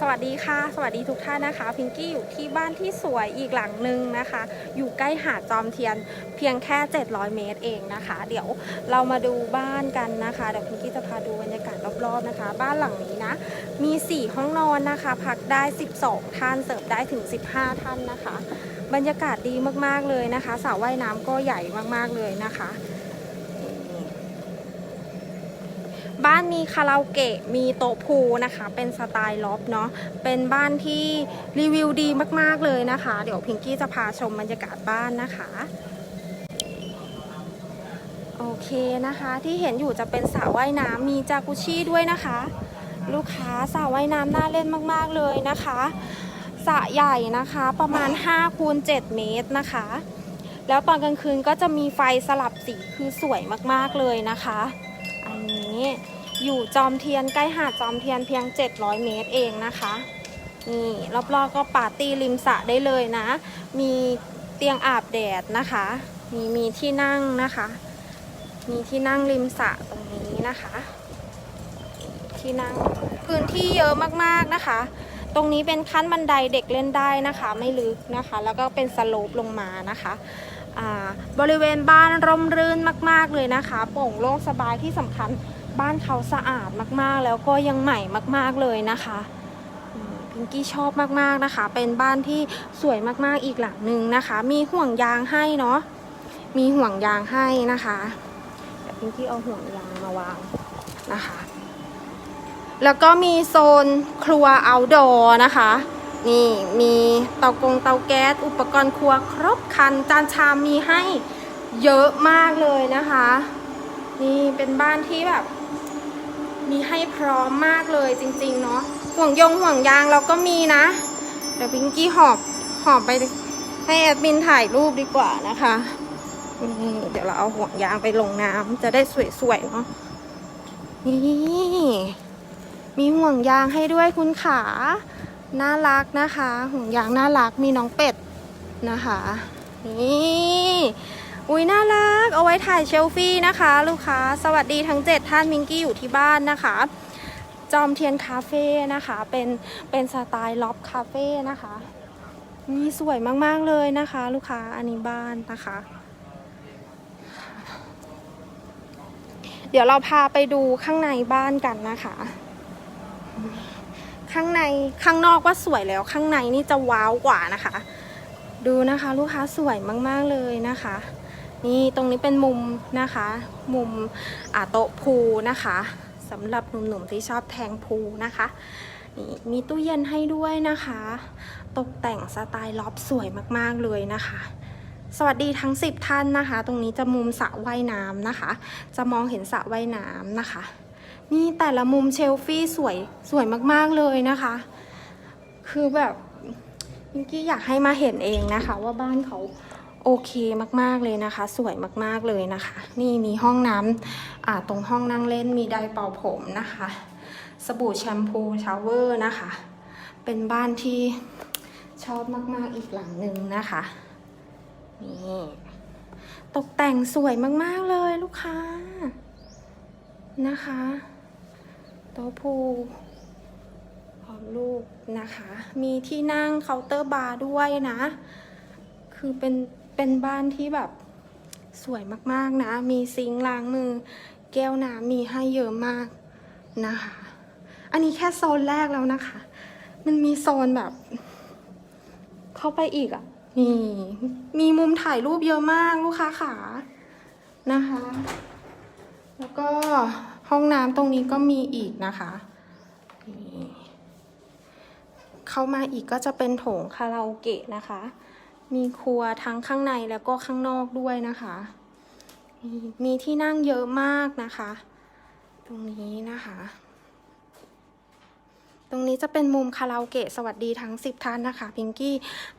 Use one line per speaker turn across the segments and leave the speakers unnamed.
สวัสดีค่ะ สวัสดีทุกท่านนะคะ พิงกี้อยู่ที่บ้านที่สวยอีกหลังหนึ่งนะคะ อยู่ใกล้หาดจอมเทียนเพียงแค่ 700 เมตรเองนะคะ เดี๋ยวเรามาดูบ้านกันนะคะเดี๋ยวพิงกี้จะพาดูบรรยากาศรอบๆนะคะ บ้านหลังนี้นะ มี 4 ห้องนอนนะคะ พักได้ 12 ท่านเสิร์ฟได้ถึง 15 ท่านนะคะ บรรยากาศดีมากๆเลยนะคะสระว่ายน้ำก็ใหญ่มากๆเลยนะคะ บ้านมีคาราโอเกะมีโต๊ะพูลนะคะ เป็นสไตล์ล็อบเนาะเป็นบ้านที่รีวิวดีมากๆเลยนะคะ เดี๋ยวพิงกี้จะพาชมบรรยากาศบ้านนะคะโอเคนะคะที่เห็นอยู่จะเป็นสระว่ายน้ำมีจากุชิด้วยนะคะ ลูกค้าสระว่ายน้ำน่าเล่นมากๆเลยนะคะสระใหญ่นะคะประมาณ5คูณ7เมตรนะคะ แล้วตอนกลางคืนก็จะมีไฟสลับสีคือสวยมากๆเลยนะคะ อันนี้ อยู่จอมเทียนใกล้หาดจอมเทียนเพียง 700 เมตรเองนะคะนี่รอบๆก็ปาร์ตี้ริมสระได้เลยนะ มีเตียงอาบแดดนะคะมีมีที่นั่งนะคะ มีที่นั่งริมสระตรงนี้นะคะ ที่นั่งพื้นที่เยอะมากๆนะคะ ตรงนี้เป็นขั้นบันไดเด็กเล่นได้นะคะ ไม่ลึกนะคะ แล้วก็เป็นสโลปลงมานะคะอ่าบริเวณบ้านร่มรื่นมาก ๆเลยนะคะโปร่งโล่งสบายที่สำคัญ บ้านเขาสะอาดมากๆ แล้วก็ยังใหม่มาก ๆเลยนะคะพิงกี้ชอบมากๆนะคะ เป็นบ้านที่สวยมากๆอีกหลังหนึ่งนะคะ มีห่วงยางให้เนาะมีห่วงยางให้นะคะเดี๋ยวพิงกี้เอาห่วงยางมาวางนะคะ แล้วก็มีโซนครัว outdoor นะคะนี่มีเตากงเตาแก๊สอุปกรณ์ครัวครบครันจานชามมีให้เยอะมากเลยนะคะ นี่เป็นบ้านที่แบบ มีให้พร้อมมากเลยจริง ๆ เนาะห่วงยงห่วงยางเราก็มีนะ เดี๋ยวพิงกี้หอบหอบไปให้แอดมินถ่ายรูปดีกว่านะคะนี่เดี๋ยวเราเอาห่วงยางไปลงน้ำจะได้สวยๆเนาะนี่มีห่วงยางให้ด้วยคุณขาน่ารักนะคะ ห่วงยางน่ารักมีน้องเป็ดนะคะ นี่ อุ้ยน่ารัก เอาไว้ถ่ายเชลฟี่นะคะ ลูกค้า สวัสดีทั้ง 7 ท่านมิงกี้อยู่ที่บ้านนะคะ จอมเทียนคาเฟ่นะคะ เป็นเป็นสไตล์ล็อบคาเฟ่นะคะ นี่สวยมากๆเลยนะคะ ลูกค้าอันนี้บ้านนะคะ เดี๋ยวเราพาไปดูข้างในบ้านกันนะคะ ข้างในข้างนอกว่าสวยแล้วข้างในนี่จะว้าวกว่านะคะดูนะคะลูกค้าสวยมาก ๆ เลยนะคะ นี่ตรงนี้เป็นมุมนะคะ มุมอ่าโต๊ะพูลนะคะสำหรับหนุ่มๆที่ชอบแทงพูลนะคะนี่มีตู้เย็นให้ด้วยนะคะ ตกแต่งสไตล์ล็อบสวยมากๆเลยนะคะ สวัสดีทั้ง 10 ท่านนะคะ ตรงนี้จะมุมสระว่ายน้ำนะคะ จะมองเห็นสระว่ายน้ำนะคะ นี่แต่ละมุมเชลฟี่สวยสวยมากๆเลยนะคะ คือแบบมิงกี้อยากให้มาเห็นเองนะคะ ว่าบ้านเขา โอเคมากๆเลยนะคะ สวยมากๆเลยนะคะ นี่มีห้องน้ำตรงห้องนั่งเล่นมีไดร์เป่าผมนะคะ สบู่แชมพูชาวเวอร์นะคะ เป็นบ้านที่ชอบมากๆอีกหลังหนึ่งนะคะนี่ตกแต่งสวยมากๆเลยลูกค้านะคะโต๊ะพูพร้อมลูกนะคะ มีที่นั่งเคาน์เตอร์บาร์ด้วยนะ คือเป็น เป็นบ้านที่แบบสวยมากๆนะ มีซิงค์ล้างมือ แก้วน้ำมีให้เยอะมากนะคะ อันนี้แค่โซนแรกแล้วนะคะ มันมีโซนแบบ เข้าไปอีกอะ่ะนี่มีมุมถ่ายรูปเยอะมากลูกค้าขานะคะ แล้วก็ห้องน้ำตรงนี้ก็มีอีกนะคะเข้ามาอีกก็จะเป็นโถงคาราโอเกะนะคะ มีครัวทั้งข้างในแล้วก็ข้างนอกด้วยนะคะมีมีที่นั่งเยอะมากนะคะ ตรงนี้นะคะ ตรงนี้จะเป็นมุมคาราโอเกะสวัสดีทั้ง10ท่านนะคะ พิงกี้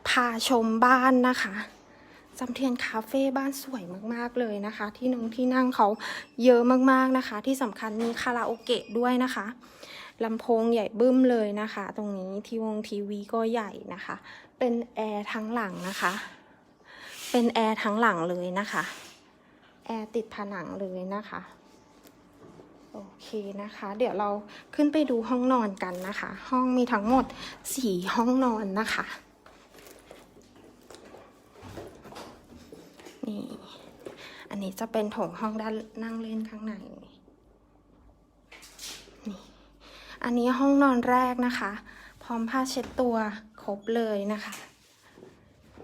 พาชมบ้านนะคะจำเทียนคาเฟ่บ้านสวยมากๆเลยนะคะ ที่นงที่นั่งเขาเยอะมากๆนะคะ ที่สำคัญมีคาราโอเกะด้วยนะคะลำโพงใหญ่บึ้มเลยนะคะ ตรงนี้ทีวงทีวีก็ใหญ่นะคะ เป็นแอร์ทั้งหลังนะคะ เป็นแอร์ทั้งหลังเลยนะคะ แอร์ติดผนังเลยนะคะ โอเคนะคะ เดี๋ยวเราขึ้นไปดูห้องนอนกันนะคะ ห้องมีทั้งหมด4ห้องนอนนะคะ นี่ อันนี้จะเป็นโถงห้องด้านนั่งเล่นข้างใน นี่ อันนี้ห้องนอนแรกนะคะ พร้อมผ้าเช็ดตัว รบเลยนะคะ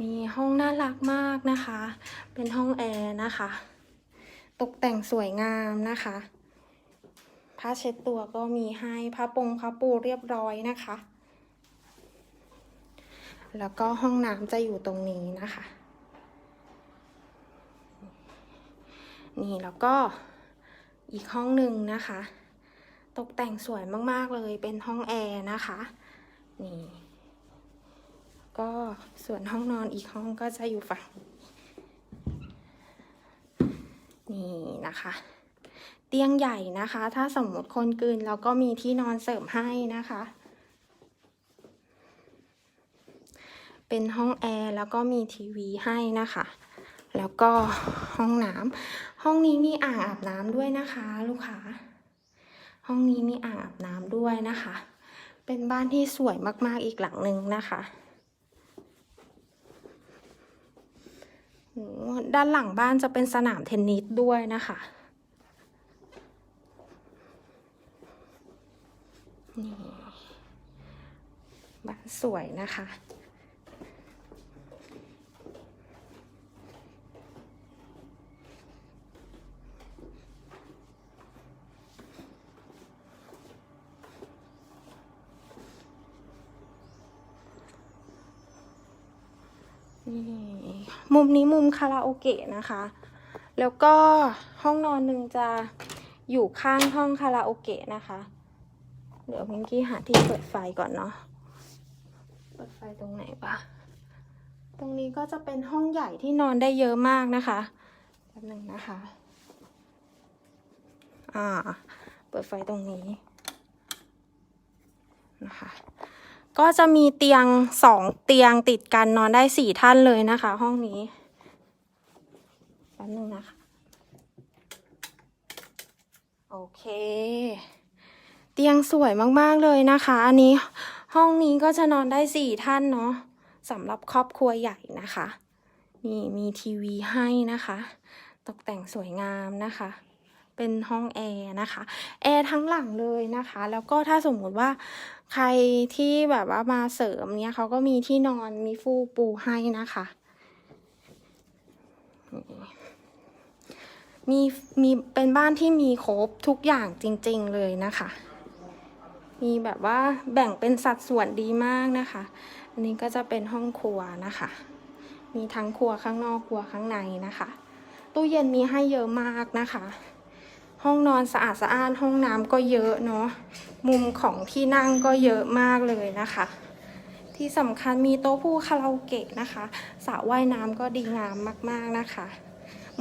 นี่ห้องน่ารักมากนะคะ เป็นห้องแอร์นะคะ ตกแต่งสวยงามนะคะผ้าเช็ดตัวก็มีให้ผ้าปงผ้าปูเรียบร้อยนะคะ แล้วก็ห้องน้ำจะอยู่ตรงนี้นะคะ นี่แล้วก็อีกห้องหนึ่งนะคะ ตกแต่งสวยมากๆเลยเป็นห้องแอร์นะคะ นี่ ก็ส่วนห้องนอนอีกห้องก็จะอยู่ฝั่ง นี่นะคะ เตียงใหญ่นะคะ ถ้าสมมติคนกืนเราก็มีที่นอนเสริมให้นะคะ เป็นห้องแอร์แล้วก็มีทีวีให้นะคะ แล้วก็ห้องน้ำห้องนี้มีอ่างอาบน้ำด้วยนะคะ ลูกค้าห้องนี้มีอ่างอาบน้ำด้วยนะคะ เป็นบ้านที่สวยมากๆอีกหลังหนึ่งนะคะโอ้ ด้านหลังบ้านจะเป็นสนามเทนนิสด้วยนะคะ นี่ บ้านสวยนะคะ นี่ มุมนี้มุมคาราโอเกะนะคะ แล้วก็ห้องนอนหนึ่งจะอยู่ข้างห้องคาราโอเกะนะคะ เดี๋ยวพิงกี้หาที่เปิดไฟก่อนเนาะ เปิดไฟตรงไหนวะ ตรงนี้ก็จะเป็นห้องใหญ่ที่นอนได้เยอะมากนะคะแป๊บหนึงนะคะ อ่า เปิดไฟตรงนี้นะคะ ก็จะมีเตียงสองเตียงติดกันนอนได้สี่ท่านเลยนะคะ ห้องนี้แป๊บนึงนะคะ โอเค เตียงสวยมาก ๆ เลยนะคะ อันนี้ห้องนี้ก็จะนอนได้สี่ท่านเนาะสำหรับครอบครัวใหญ่นะคะ นี่มีทีวีให้นะคะ ตกแต่งสวยงามนะคะ เป็นห้องแอร์นะคะ แอร์ทั้งหลังเลยนะคะ แล้วก็ถ้าสมมุติว่าใครที่แบบว่ามาเสริมเนี้ยเขาก็มีที่นอนมีฟูกปูให้นะคะ มีมีเป็นบ้านที่มีครบทุกอย่างจริง ๆเลยนะคะ มีแบบว่าแบ่งเป็นสัดส่วนดีมากนะคะ อันนี้ก็จะเป็นห้องครัวนะคะ มีทั้งครัวข้างนอกครัวข้างในนะคะ ตู้เย็นมีให้เยอะมากนะคะ ห้องนอนสะอาดสะอ้านห้องน้ำก็เยอะเนาะมุมของที่นั่งก็เยอะมากเลยนะคะ ที่สำคัญมีโต๊ะผู้คาราโอเกะนะคะสระว่ายน้ำก็ดีงามมากๆนะคะ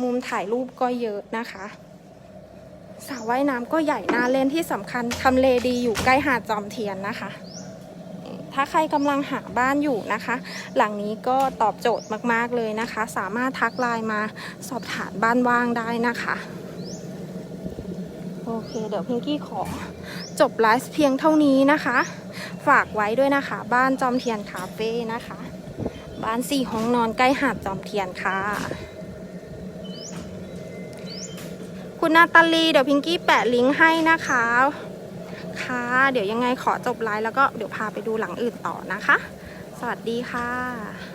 มุมถ่ายรูปก็เยอะนะคะสระว่ายน้ำก็ใหญ่น่าเล่นที่สำคัญทำเลดีอยู่ใกล้หาดจอมเทียนนะคะ ถ้าใครกำลังหาบ้านอยู่นะคะ หลังนี้ก็ตอบโจทย์มากๆเลยนะคะ สามารถทักไลน์มาสอบถามบ้านว่างได้นะคะ โอเค เดี๋ยวพิงกี้ขอจบไลฟ์เพียงเท่านี้นะคะ ฝากไว้ด้วยนะคะ บ้านจอมเทียนคาเฟ่นะคะ บ้านสี่ห้องนอนใกล้หาดจอมเทียนค่ะ คุณนาตาลีเดี๋ยวพิงกี้แปะลิงก์ให้นะคะ ค่ะ เดี๋ยวยังไงขอจบไลฟ์แล้วก็เดี๋ยวพาไปดูหลังอื่นต่อนะคะ สวัสดีค่ะ